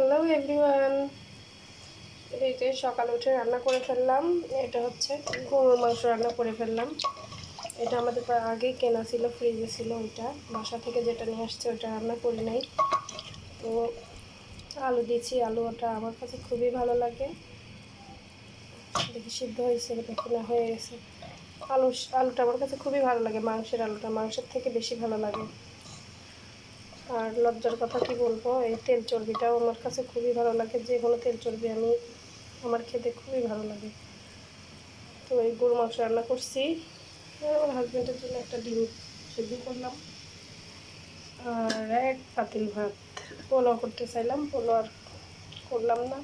Hello everyone এই যে সকালে উঠে রান্না করে ফেললাম। এটা হচ্ছে গরুর মাংস রান্না করে ফেললাম। এটা আমাদের প্রায় আগেই কেনা ছিল ফ্রিজে ছিল ওইটা। বাসা থেকে যেটা নিয়ে আসছে ওটা রান্না করি নাই। তো আলু দিয়েছি। আলু ওটা আমার কাছে খুবই ভালো লাগে। দেখি সিদ্ধ হয়েছে না, হয়ে গেছে। আলু, আলুটা আমার কাছে খুবই ভালো লাগে। মাংসের আলুটা মাংসের থেকে বেশি ভালো লাগে। আর লজ্জার কথা কি বলব? এই তেল চর্বিটাও আমার কাছে খুবই ভালো লাগে। যে কোনো তেল চর্বি আমি, আমার খেতে খুবই ভালো লাগে। তো এই গরু মাংস রান্না করছি। আমার হাজব্যান্ডের জন্য একটা ডিম সেদ্ধ করলাম। আর এক পাতিল ভাত। পোলাও করতে চাইলাম, পোলাও আর করলাম না।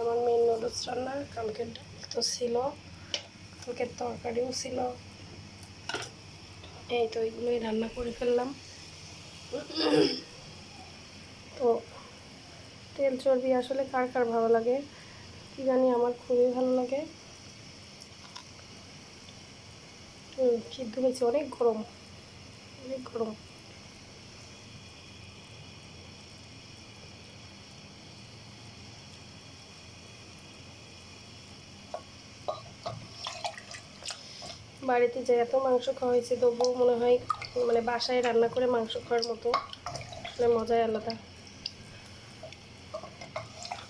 আমার মেন নুডলস রান্না, কালকের ডাল তো ছিল, কালকের তরকারিও ছিল। এই তো এইগুলোই রান্না করে ফেললাম। তো তেল চর্বি আসলে কার কার ভালো লাগে? কি জানি আমার খুবই ভালো লাগে। সিদ্ধ হয়েছে, অনেক গরম। অনেক গরম। বাড়িতে যে এত মাংস খাওয়া হয়েছে, তবুও মনে হয় মানে বাসায় রান্না করে মাংস খাওয়ার মতো। আসলে মজাই আলাদা।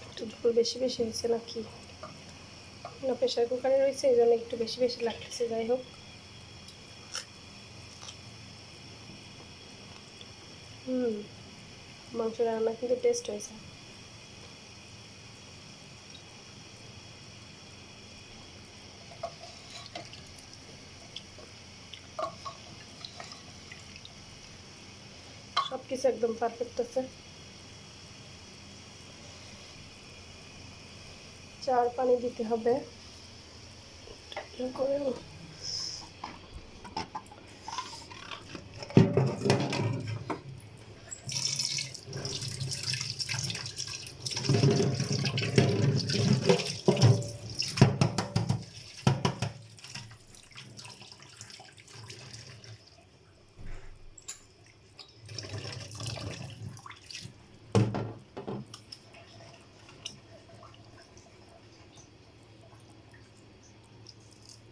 একটু ঝোল বেশি বেশি হয়েছে না কি না প্রেশার কুকারে রয়েছে, এই জন্য একটু বেশি বেশি লাগতেছে, যাই হোক। হুম, মাংস রান্না কিন্তু টেস্ট হয়েছে। কিছু একদম পারফেক্ট আছে। চার পানি দিতে হবে। করে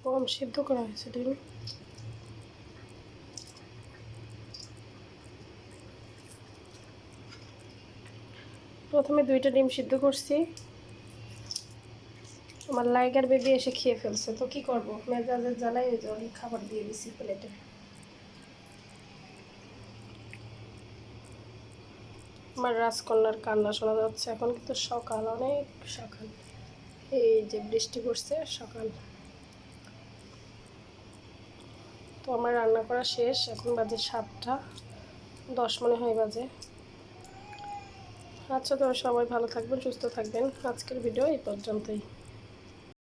কম সিদ্ধ করা হয়েছে, ডিম। প্রথমে দুইটা ডিম সিদ্ধ করছি। আমার লাইগার বেবি এসে খেয়ে ফেলছে, তো কি করব? মেজাজের জ্বালাই ওই জন্য খাবার দিয়ে দিছি প্লেটে। আমার রাজকন্যার কান্না শোনা যাচ্ছে, এখন কিন্তু সকাল, অনেক সকাল। এই যে বৃষ্টি পড়ছে, সকাল তো আমার রান্না করা শেষ। এখন বাজে সাতটা, দশ মনে হয় বাজে। আচ্ছা তো সবাই ভালো থাকবেন, সুস্থ থাকবেন। আজকের ভিডিও এই পর্যন্তই।